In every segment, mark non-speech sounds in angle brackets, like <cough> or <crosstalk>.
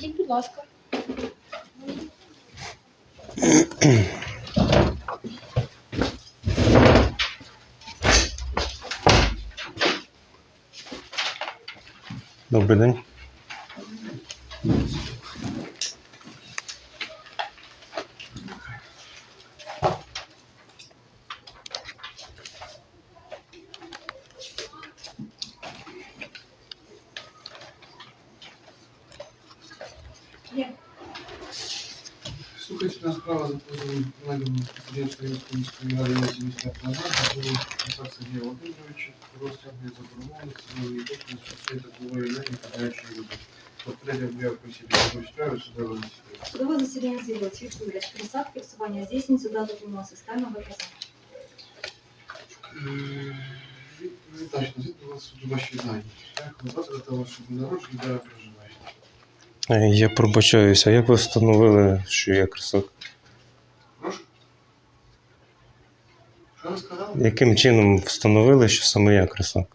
Зайдіть, будь ласка. Добрий день. Слухайте, у нас справа за позовом колегами підприємства Рівської міської ради на 70 назад, було Писар Сергія Володимировича, розтягує заборгованість, силової кошти, що теплової енергії подаючої води. Попередня об'яв посібі справи судового засідання. Судове засідання з'явилось відповідач Крисак, фіксування здійснюється дата прямого системи ВКС. Е, Відповідач, назвіть, будь ласка, суду ваші дані. Як ви звати дата вашого народження, де ви проживаєте? Е, Я пробачаюся, як ви встановили, що я красок? Прошу? Що ви сказали? Яким чином встановили, що саме я красок?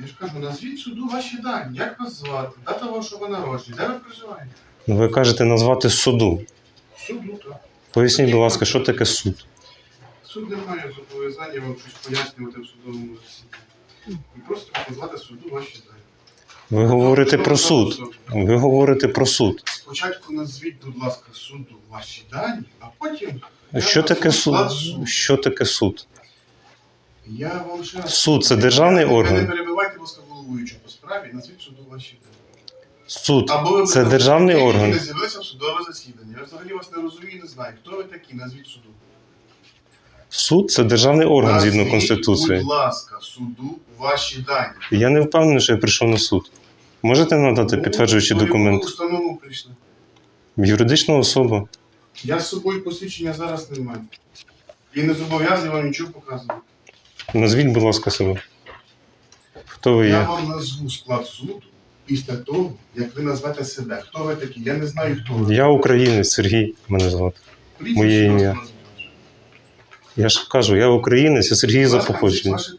Я ж кажу, назвіть суду ваші дані. Як вас звати? Дата вашого народження, де ви проживаєте? Ну, Ви кажете назвати суду. Суду, так. Поясніть, будь ласка, що таке суд? Суд не має зобов'язання вам щось пояснювати в судовому засіданні. Ви просто назвати суду ваші дані. Ви говорите про суд. Ви говорите про суд. Спочатку назвіть, будь ласка, суду ваші дані, а потім. Що таке суд? Що таке суд? Я вам ще раз. Суд це державний Ви не орган. перебивайте, будь ласка, головуючу по справі, назвіть суду ваші дані. Суд Або ви це державний такі, орган. Не з'явилися в судове засідання. Я взагалі вас не розумію, не знаю. Хто ви такі? Назвіть суду. Суд це державний орган згідно Назвіть, Конституції. Будь ласка, суду ваші дані. Я не впевнений, що я прийшов на суд. Можете надати підтверджуючі Ну, в установу прийшли. Юридична особа. Я з собою посвідчення зараз не маю. І не зобов'язаний вам нічого показувати. Назвіть, будь ласка, себе. Хто ви Я є? вам назву склад суду після того, як ви назвете себе. Хто ви такі? Я не знаю, хто ви. Я українець Сергій мене звати. Прізвище моє ім'я. Я ж кажу, я українець, я Сергій за Ваше. Ваше.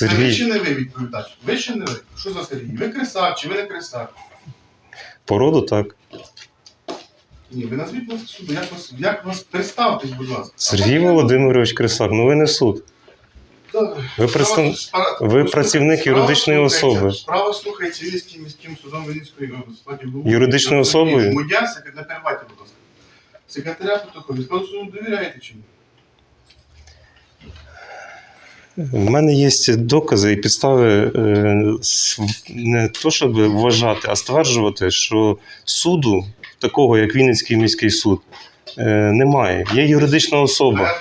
Це ви чи не ви відповідач? Ви чи не ви? Що за Сергій? Ви кресак чи ви не кресак? породу так. Ні, ви назвіть нас суду. Як вас, як вас представтесь, будь ласка. Сергій Володимирович Крисак, ну ви не суд. Ви представ... Справа- ви працівник справа юридичної слухається- особи. Справа слухається Вінницьким міським судом Вінницької області. Складі голови. Юридичною особою? Мудя, секретар, не будь ласка. Секретаря протоколу. Складу суду довіряєте чи ні? У мене є докази і підстави е, не то, щоб вважати, а стверджувати, що суду, такого як Вінницький міський суд, е, немає. Є юридична особа.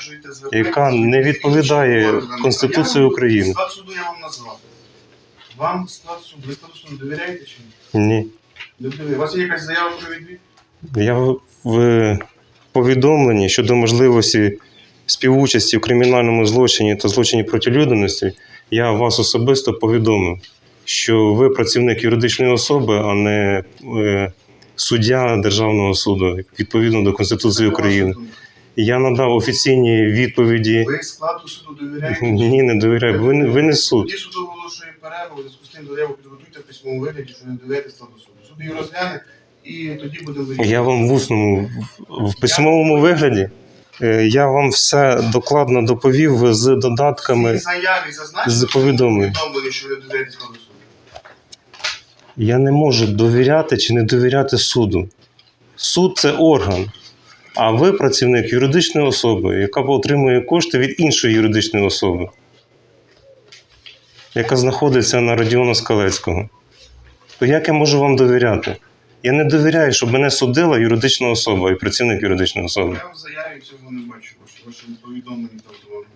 Яка не відповідає. Конституції України. Склад суду я вам назвав. Вам склад суду, ви суду довіряєте чи ні? Ні. У вас є якась заява про відвід? Я в- в повідомленні щодо можливості співучасті в кримінальному злочині та злочині проти людяності, я вас особисто повідомив, що ви працівник юридичної особи, а не е, суддя Державного суду, відповідно до Конституції України. Я надав офіційні відповіді. Ви складу суду довіряєте? Ні, не довіряю. Ви, не- ви не суд. Тоді суд оголошує перерву, зв'язку з тим заяву підготуйте в письмовому вигляді, що не довіряєте складу суду. Суд її розгляне і тоді буде вирішено. Я вам в усному, в письмовому вигляді. Е, Я вам все докладно доповів з додатками. заяві з повідомлень. що ви довіряєте суду. Я не можу довіряти чи не довіряти суду. Суд це орган. А ви працівник юридичної особи, яка отримує кошти від іншої юридичної особи, яка знаходиться на Радіона Скалецького. То як я можу вам довіряти? Я не довіряю, щоб мене судила юридична особа і працівник юридичної особи. Я в заяві цього не бачу, ваше, ваше повідомлення та вдоволення.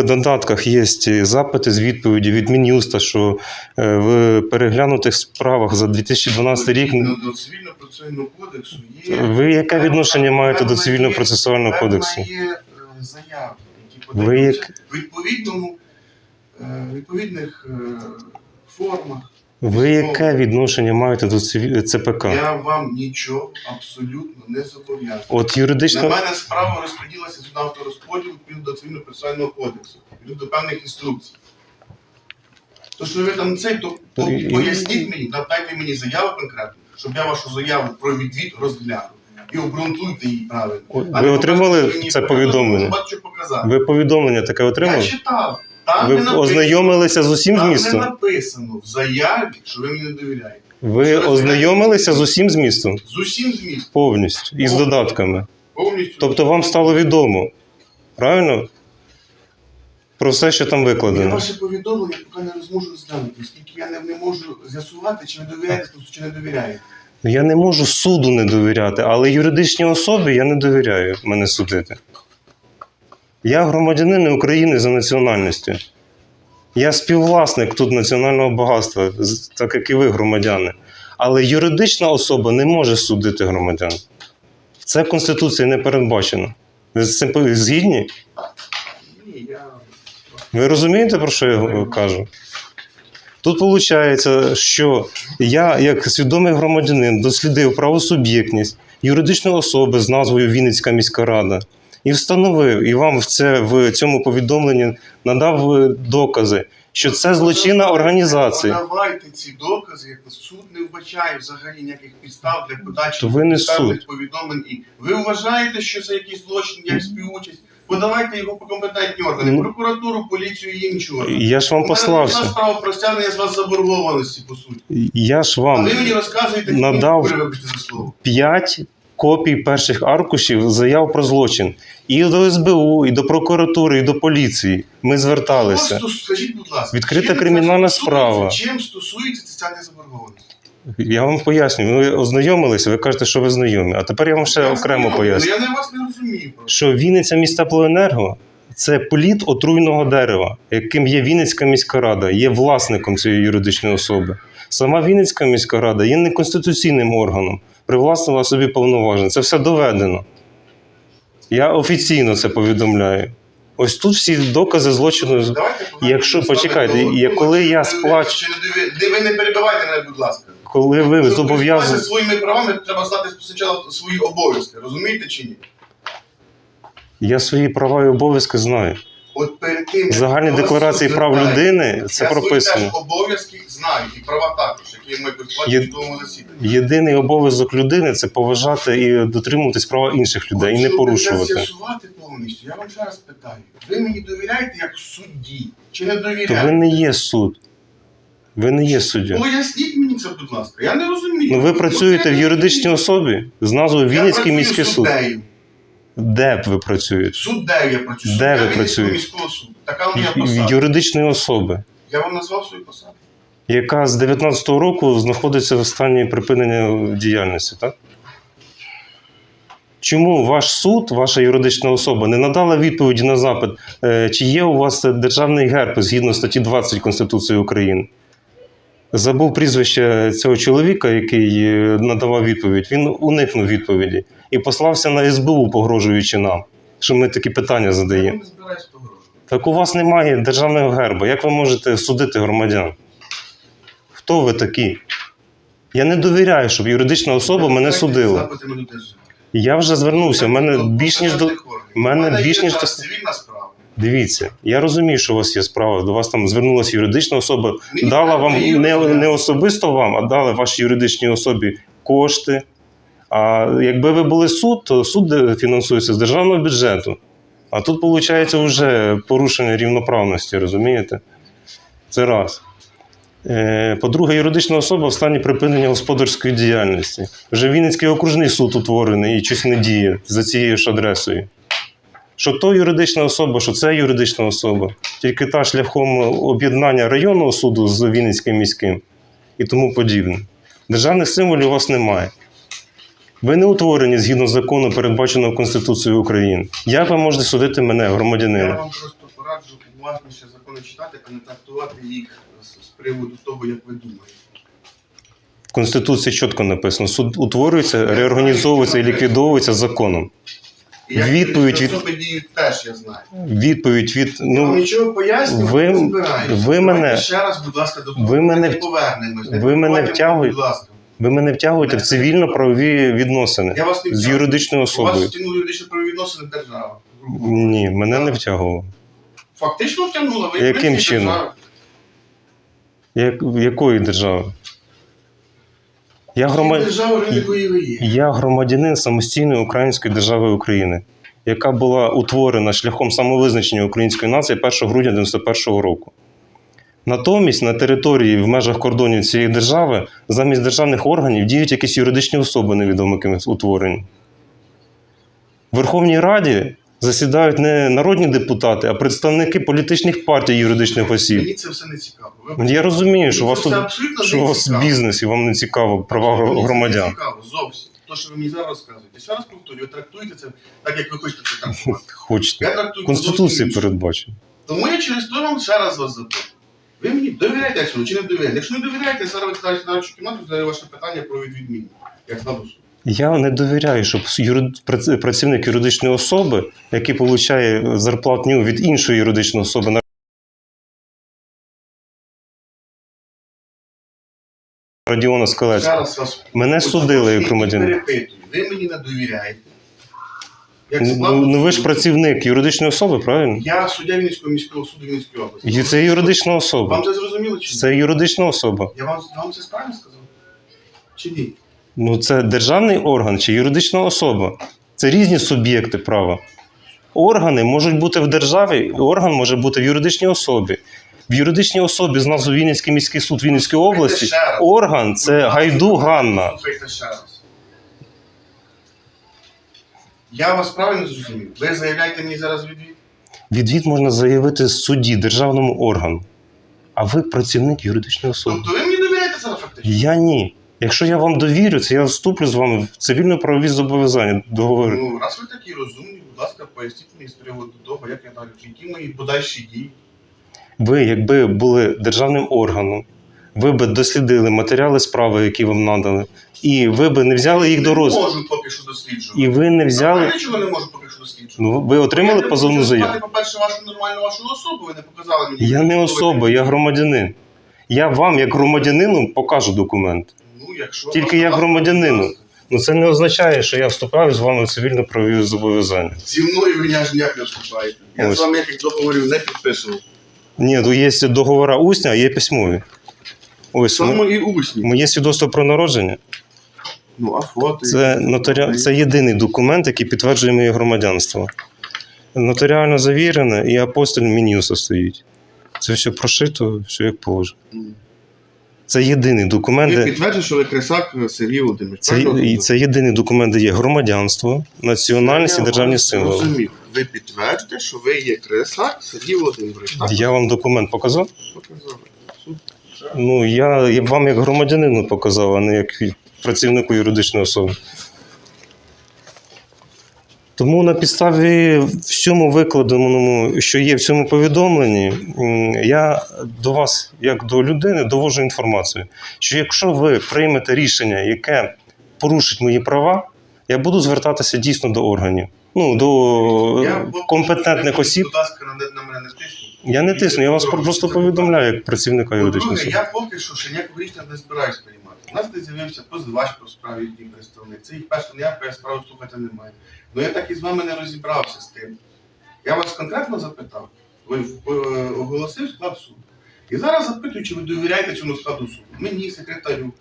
В додатках є запити з відповіді від Мін'юста, що е, в переглянутих справах за 2012 рік. До, цивільно-процесуального кодексу є. Ви яке відношення маєте до Певна цивільного є- процесуального кодексу? Є е, заяви, які подаються як- в відповідному, е, відповідних е, формах. Ви яке відношення маєте до циві- ЦПК? Я вам нічого абсолютно не зобов'язаний. От На мене справа розподілилася сюди авторозподіл відповідно до цивільно-процесуального кодексу, відповідно до певних інструкцій. То, що ви там цей, то, то Ну, і- поясніть мені, дайте мені заяву конкретну, щоб я вашу заяву про відвід розглянув. І обґрунтуйте її правильно. О, А ви не отримали показуйте мені це повідомлення? Бачу показати. Ви повідомлення таке Я отримали? читав. Там Ви не написано, ознайомилися з усім там не змістом? написано в заяві, що ви мені не довіряєте. Ви ознайомилися з усім змістом? З усім змістом. Повністю. І з додатками. Повністю. Тобто вам стало відомо, правильно? Про все, що там Я викладено. ваше повідомлення поки не зможу розглянути, оскільки я не, не можу з'ясувати, чи ви довіряєте тут, чи не довіряєте. Я не можу суду не довіряти, але юридичній особі я не довіряю мене судити. Я громадянин України за національністю. Я співвласник тут національного багатства, так як і ви громадяни. Але юридична особа не може судити громадян. Це Конституцією не передбачено. Ви з цим згідні? Ви розумієте, про що я кажу? Тут виходить, що я, як свідомий громадянин, дослідив правосуб'єктність юридичної особи з назвою Вінницька міська рада і встановив, і вам в це в цьому повідомленні надав е, докази, що це злочинна організація. Давайте ці докази, як суд не вбачає взагалі ніяких підстав для подачі То ви не повідомлень. І ви вважаєте, що це якийсь злочин, як співучасть? Подавайте його по компетентні органи, ну, прокуратуру, поліцію і інші. Я ж вам послався. У мене справа про стягнення з вас заборгованості, по суті. Я ж вам Але мені розказуєте, надав п'ять копій перших аркушів заяв про злочин. І до СБУ, і до прокуратури, і до поліції. Ми зверталися. Просто скажіть, будь ласка, Відкрита чим це кримінальна стосується- справа. Чим стосується соціальної заборгованості? Я вам пояснюю, ви ознайомилися, ви кажете, що ви знайомі. А тепер я вам ще Я окремо знайомий, поясню. але Я не вас не розумію. просто. Що Вінниця містеплоенерго це політ отруйного дерева, яким є Вінницька міська рада, є власником цієї юридичної особи. Сама Вінницька міська рада є неконституційним органом, привласнила собі повноваження. Це все доведено. Я офіційно це повідомляю. Ось тут всі докази злочину. Давайте Якщо- з почекайте, до- і коли я сплачу- де Ви не перебивайте мене, будь ласка. Коли ви зобов'язані. своїми правами, треба знати спочатку свої обов'язки. Розумієте чи ні? Я свої права і обов'язки знаю. От перед тим як Загальні вас декларації суд прав людини це я свої прописано. теж обов'язки знаю і права також, які ми користувалися в судовому засіданні. Єдиний обов'язок людини це поважати і дотримуватись права інших людей і не порушувати. З'ясувати повністю. Я вам ще раз питаю. Ви мені довіряєте як судді? Чи не То ви не є суд. Ви не є суддя. Поясніть мені це, будь ласка. Я не розумію. Ну ви працюєте в юридичній особі з назвою Я Вінницький працюю міський суд. суддею. Де б ви працюєте? Суддею я працюю. Де ви Суддя Вінницького працюєте? міського суду. Така В посада. юридичної особи, Я вам назвав свою посаду. Яка з 19-го року знаходиться в стані припинення діяльності, так? Чому ваш суд, ваша юридична особа, не надала відповіді на запит, е, чи є у вас державний герб згідно статті 20 Конституції України? Забув прізвище цього чоловіка, який е, надавав відповідь. Він уникнув відповіді і послався на СБУ, погрожуючи нам, що ми такі питання задаємо. Так у вас немає державного герба. Як ви можете судити громадян? Хто ви такі? Я не довіряю, щоб юридична особа мене судила. Я вже звернувся. У мене більш ніж до. в мене більш ніж до- цивільна справа. Дивіться, я розумію, що у вас є справа. До вас там звернулася юридична особа, дала вам не, не особисто вам, а дали вашій юридичній особі кошти. А якби ви були суд, то суд фінансується з державного бюджету. А тут, виходить, вже порушення рівноправності, розумієте? Це раз. Е, По-друге, юридична особа в стані припинення господарської діяльності. Вже Вінницький окружний суд утворений і щось не діє за цією ж адресою. Що то юридична особа, що це юридична особа. Тільки та шляхом об'єднання районного суду з Вінницьким міським і тому подібне. Державних символів у вас немає. Ви не утворені згідно закону, передбаченого Конституцією України. Як ви можете судити мене, Я громадянина? вам просто пораджу уважніше закони читати, а не трактувати їх з, з приводу того, як ви думаєте. В Конституції чітко написано: суд утворюється, реорганізовується і ліквідовується законом. І як Відповідь від- особи діють теж, я знаю. Відповідь від Ну, ну нічого пояснювати ви- не збираюся. ви Давайте мене- ще раз, будь ласка, до ви мене в- повернемось. Ви мене втягуєте. Будь ласка. ви мене втягуєте в цивільно-правові відносини Я вас не з втягую. юридичною У вас особою. втягнули юридичні правовідносини держава. Ні, мене не втягувало. Фактично втягнула. Ви Яким чином? держави. Як, якої держави? Я, грома... Держава якої ви є. я громадянин самостійної української держави України, яка була утворена шляхом самовизначення української нації 1 грудня 91 року. Натомість на території в межах кордонів цієї держави замість державних органів діють якісь юридичні особи, невідомо ким утворені. В Верховній Раді засідають не народні депутати, а представники політичних партій юридичних осіб. Мені це все не цікаво. Ви- Я розумію, що у вас це тут абсолютно що не у вас цікаво. бізнес і вам не цікаво права Мені це громадян. Не цікаво, зовсім. То, що ви мені зараз розказуєте. Ще раз повторюю, ви трактуєте це так, як ви хочете це трактувати. Хочете. Я трактую Конституції зовсім інше. передбачено. Тому я через то вам ще раз вас запитую. Ви мені довіряєте якщо чи не довіряєте? Якщо не довіряєте, зараз ви ставите на кімнату, задаю ваше питання про відміну. Як на досуд. Я не довіряю, щоб працівник юридичної особи, який отримує зарплатню від іншої юридичної особи, на Радіона Ще Скалецького. Мене судили як громадянин. Ви мені не довіряєте. Як Ну, ну ви ж працівник юридичної особи, правильно? Я суддя Вінницького міського суду Вінницької області. І це юридична особа. Вам це зрозуміло чи ні? Це юридична особа. Я вам, вам це справді сказав? Чи ні? Ну, це державний орган чи юридична особа. Це різні суб'єкти права. Органи можуть бути в державі, орган може бути в юридичній особі. В юридичній особі з назвою Вінницький міський суд Вінницької області орган це Гайду Ганна. Я вас правильно зрозумів. Ви заявляєте мені зараз відвід? Відвід можна заявити судді, державному органу. А ви працівник юридичної особи. Тобто ви мені довіряєте зараз фактично? Я ні. Якщо я вам довірю, це я вступлю з вами в цивільно-правові зобов'язання договори. Ну, раз ви такі розумні, будь ласка, поясніть мені з приводу того, як я далі, які мої подальші дії. Ви, якби були державним органом, ви би дослідили матеріали справи, які вам надали, і ви би не взяли їх до Не можу поки що досліджувати. І ви не взяли. Я нічого не можу поки що досліджувати. Ну, ви отримали позовну заяву? знати, По-перше, вашу нормальну вашу особу, ви не показали мені. Я не особа, я громадянин. Я вам, як громадянину, покажу документ. Ну, якщо Тільки як громадянину. Ну це не означає, що я вступаю з вами в цивільно-правові зобов'язання. Зі мною ви аж ніяк не вступаєте. Я Ось. з вами яких договорів не підписував. Ні, то є договори усні, а є письмові. Ось м- Саме і усні. моє свідоцтво про народження. Ну, а фото. Це, нотарі... це єдиний документ, який підтверджує моє громадянство. Нотаріально завірене і апостоль Мінюса стоїть. Це все прошито, все як положено. М. Це єдиний документ, Ви підтверджуєте, що ви Крисак Сергій Володимирович. це, і це єдиний документ, де є громадянство, національність і державні символи. Зрозумів. Ви підтверджуєте, що ви є Крисак Сергій Володимирович. Так? Я вам документ показав? Показали. Супер. Ну, я, я вам як громадянину показав, а не як працівнику юридичної особи. Тому на підставі всьому викладеному, що є в цьому повідомленні, я до вас, як до людини, довожу інформацію, що якщо ви приймете рішення, яке порушить мої права, я буду звертатися дійсно до органів, ну, до Я е, компетентних осіб. Будь ласка, на, на мене не тисніть. Я не тисну, я вас просто повідомляю як працівника юридичної По-друге, я поки що ще ніякого рішення не збираюсь приймати. У нас не з'явився позивач по справі який представник. Це їх перша ніякої справи слухати немає. Ну я так і з вами не розібрався з тим. Я вас конкретно запитав. Ви е, оголосив склад суду. І зараз запитую, чи ви довіряєте цьому складу суду. Мені, секретарю.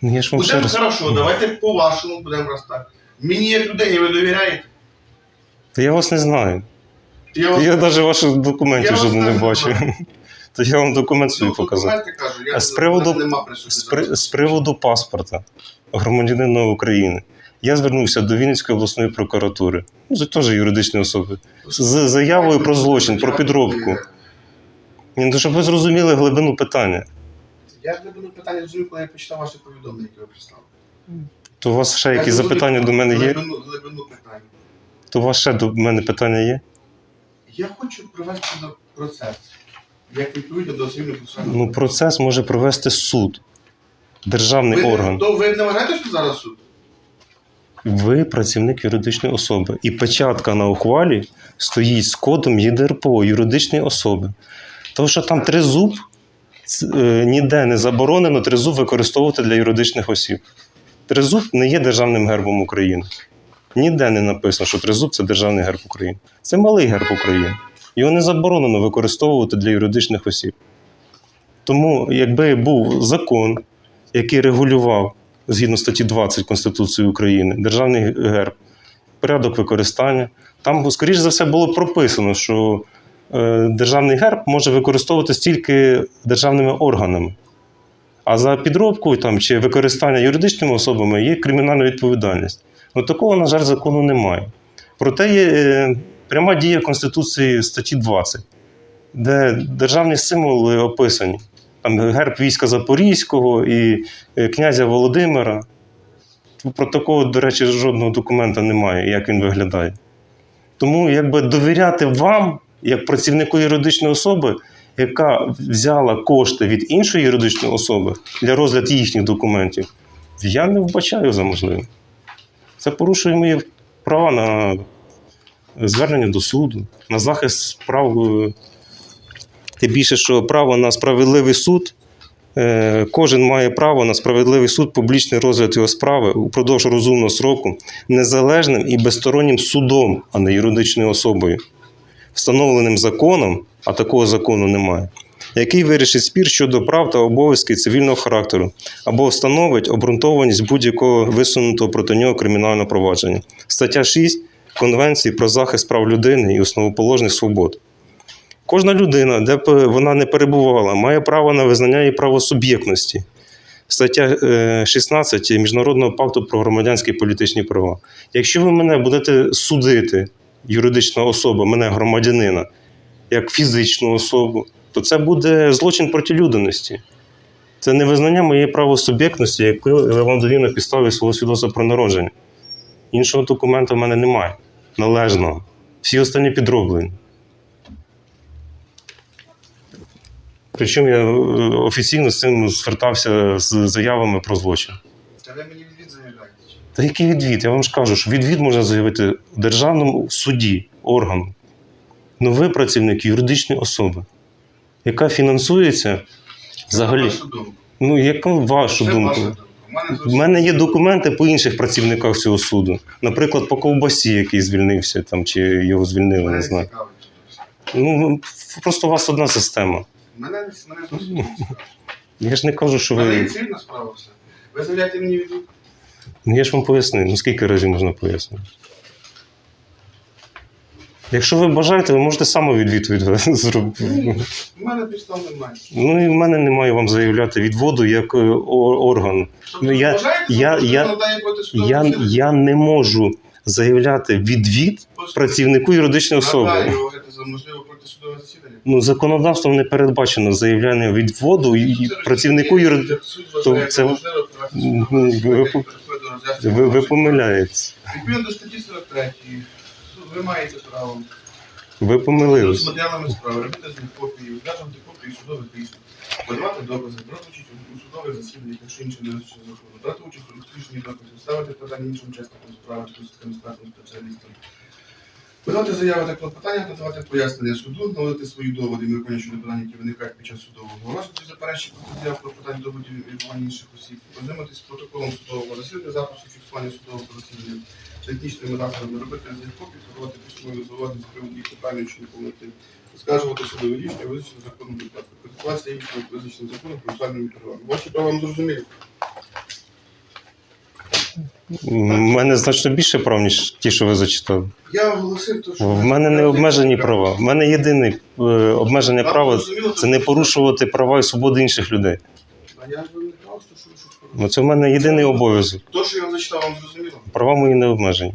Ну, Я ж вам ще раз. хорошо, давайте по-вашому будемо раз так. Мені як людині ви довіряєте? Та я вас не знаю. Я вас Я навіть ваших документів жодних не бачив. <laughs> То я вам документ Ну, свій показав. кажу, я з приводу- З, при, з приводу паспорта громадянина України. Я звернувся до Вінницької обласної прокуратури, ну, це теж юридичні особи, з заявою про злочин, про підробку. Ні, ну, щоб ви зрозуміли глибину питання. Я глибину питання зрозумів, коли я почитав ваше повідомлення, яке ви прислали. То у вас ще якісь запитання до мене є? Глибину, глибину питання. То у вас ще до мене питання є? Я хочу провести до- процес, як відповідно до цивільного процесуального Ну, процес може провести суд, державний ви, орган. То ви не вважаєте, що зараз суд? Ви працівник юридичної особи. І печатка на ухвалі стоїть з кодом ЄДРПО юридичної особи. Тому що там тризуб ц- е, ніде не заборонено тризуб використовувати для юридичних осіб. Тризуб не є державним гербом України. Ніде не написано, що тризуб це державний герб України. Це малий герб України. Його не заборонено використовувати для юридичних осіб. Тому, якби був закон, який регулював згідно статті 20 Конституції України, державний герб, порядок використання, там, скоріш за все, було прописано, що е, державний герб може використовуватись тільки державними органами. А за підробку там, чи використання юридичними особами є кримінальна відповідальність. Ну, такого, на жаль, закону немає. Проте є е, пряма дія Конституції статті 20, де державні символи описані. Там герб війська Запорізького і е, князя Володимира. Про такого, до речі, жодного документа немає, як він виглядає. Тому якби довіряти вам, як працівнику юридичної особи, яка взяла кошти від іншої юридичної особи для розгляду їхніх документів, я не вбачаю за можливе. Це порушує мої права на звернення до суду, на захист прав. е, Тим більше, що право на справедливий суд, е, кожен має право на справедливий суд, публічний розгляд його справи упродовж розумного сроку, незалежним і безстороннім судом, а не юридичною особою, встановленим законом, а такого закону немає, який вирішить спір щодо прав та обов'язків цивільного характеру або встановить обґрунтованість будь-якого висунутого проти нього кримінального провадження. Стаття 6 Конвенції про захист прав людини і основоположних свобод. Кожна людина, де б вона не перебувала, має право на визнання її правосуб'єктності. Стаття е, 16 Міжнародного пакту про громадянські і політичні права. Якщо ви мене будете судити, юридична особа, мене громадянина, як фізичну особу, то це буде злочин проти людяності. Це не визнання моєї правосуб'єктності, яку я вам довів на підставі свого свідоцтва про народження. Іншого документа в мене немає. Належного. Всі останні підроблені. Причому я е, офіційно з цим звертався з заявами про злочин. Та ви мені відвід заявляєте. Та який відвід? Я вам ж кажу, що відвід можна заявити в державному суді, органу. Ну ви працівник юридичної особи, яка фінансується взагалі. Ну, яку вашу Це думку? ваша думка. У мене У зовсім мене є документи по інших працівниках цього суду. Наприклад, по ковбасі, який звільнився там, чи його звільнили, мене не знаю. цікавить. Ну, просто у вас одна система. Мене, мене зовсім не цікавить. <laughs> Я ж не кажу, що мене ви. цивільна справа все. Ви заявляєте мені відвід? Ну, я ж вам пояснив, ну скільки разів можна пояснити. Якщо ви бажаєте, ви можете самовідвід від <laughs> зробити. У мене підстав немає. Ну і в мене немає вам заявляти відводу як е, о- орган. Ну, я- я- я- Я, я не можу заявляти відвід працівнику юридичної особи. Ви за можливо проти судового засідання. Ну, законодавством не передбачено заявляння відводу і- і працівнику юридичної. То це- ви- ви- Ви, помиляєтесь. Відповідно до статті 43, суд, ви маєте право Ви з матеріалами справи робити з них копії, зв'язувати копії судових рішень, подавати докази, брати участь у судових засіданнях, якщо інше не визначено закону, брати участь у розслідуванні доказів, ставити питання іншим учасникам справи, спеціалістам, експертам, спеціалістам. Подавати заяви та клопотання, надавати пояснення суду, наводити свої доводи, міркування щодо питань, які виникають під час судового розгляду, заперечення заяв про питання доводів і інших осіб, ознайомитись з протоколом судового засідання, запису фіксування судового засідання, технічними засобами, робити з них копії, письмові зауваження з приводу їх неправильної чи неповноти, оскаржувати судові рішення, визначені законом випадку, користуватися іншими визначеним законом процесуальними правами. Ваші права вам зрозумілі? У мене значно більше прав, ніж ті, що ви зачитали. Я оголосив, то, що... В мене не обмежені права. В мене єдине е, обмеження права це не порушувати права і свободи інших людей. А я ж вам не Ну, це в мене єдиний обов'язок. То, що я вам зачитав, вам зрозуміло? Права мої не обмежені.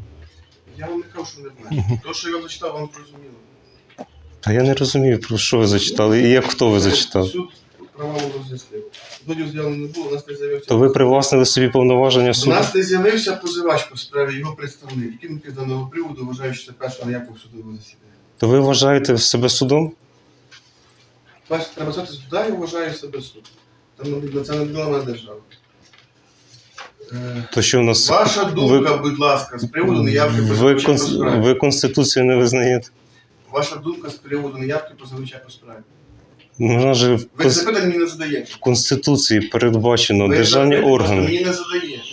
Я вам не кажу, що не знаю. То, що я вам зачитав, вам зрозуміло. Та я не розумію, про що ви зачитали і як хто ви зачитав. Суд права вам роз'яснив. Злодів з'явлено не було, у нас не з'явився. То ви привласнили собі повноваження У суду. нас не з'явився позивач по справі, його представник, який він з даного приводу вважає, що це перша ніякого судового засідання. То ви вважаєте себе судом? Перше, треба сказати, да, я вважаю себе суд. Там це мене держава. То що у нас Ваша думка, будь ласка, з приводу неявки ви, по конс- справі. ви Конституцію не визнаєте? Ваша думка з приводу неявки позивача по справі. Можна же в, Ви Конс- запитань мені не задаєте. в Конституції передбачено Ви державні запитання органи. Мені не задаєте.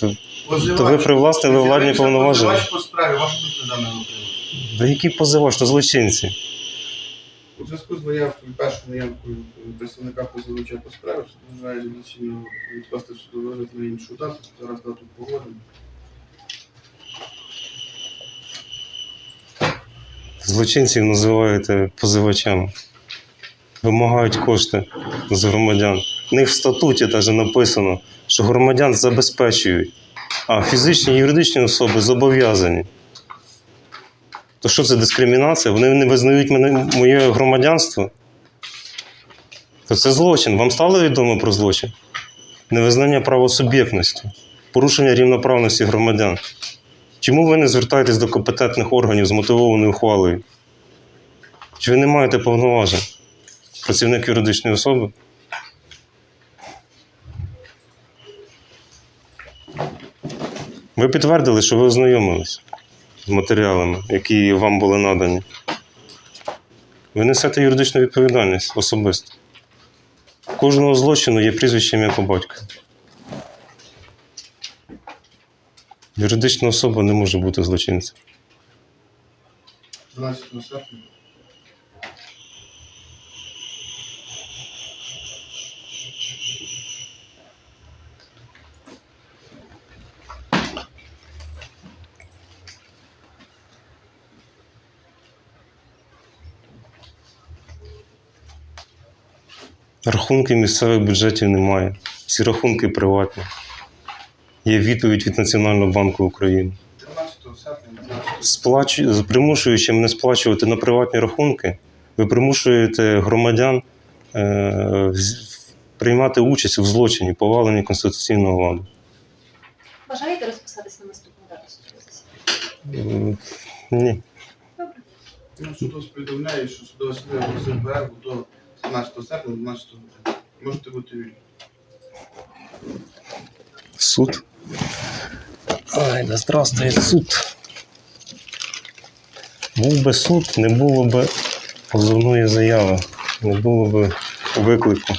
То- Позивач. то ви привласнили владні повноваження? Позивач по справі, ваша думка даного приводу. Да який позивач, то злочинці. У зв'язку з наявкою, першою наявкою е, представника позивача по справі, суд вважає доцільно відкласти судовий розгляд на іншу дату. Зараз дату погодимо. Злочинців називаєте позивачами. Вимагають кошти з громадян. В них в статуті навіть написано, що громадян забезпечують, а фізичні і юридичні особи зобов'язані. То що це дискримінація? Вони не визнають мене, моє громадянство? То це злочин. Вам стало відомо про злочин? Невизнання правосуб'єктності, порушення рівноправності громадян. Чому ви не звертаєтесь до компетентних органів з мотивованою ухвалою? Чи ви не маєте повноважень? Працівник юридичної особи? Ви підтвердили, що ви ознайомились матеріалами, які вам були надані. Ви несете юридичну відповідальність особисто. Кожного злочину є прізвище ім'я по батька. Юридична особа не може бути злочинцем. 12 серпня. Рахунки місцевих бюджетів немає. Всі рахунки приватні. Є відповідь від Національного банку України. 13 серпня, 12 Примушуючи мене сплачувати на приватні рахунки, ви примушуєте громадян е... приймати участь у злочині, поваленні конституційного ладу. Бажаєте розписатись на наступну дату Ні. Добре. Ну, суд повідомляє, що судове до 12 серпня, 12 години. Можете бути вільні. Суд. Ай, да здравствує суд. Був би суд, не було б позовної заяви, не було б виклику.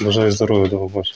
Бажаю здоров'я, до побачення.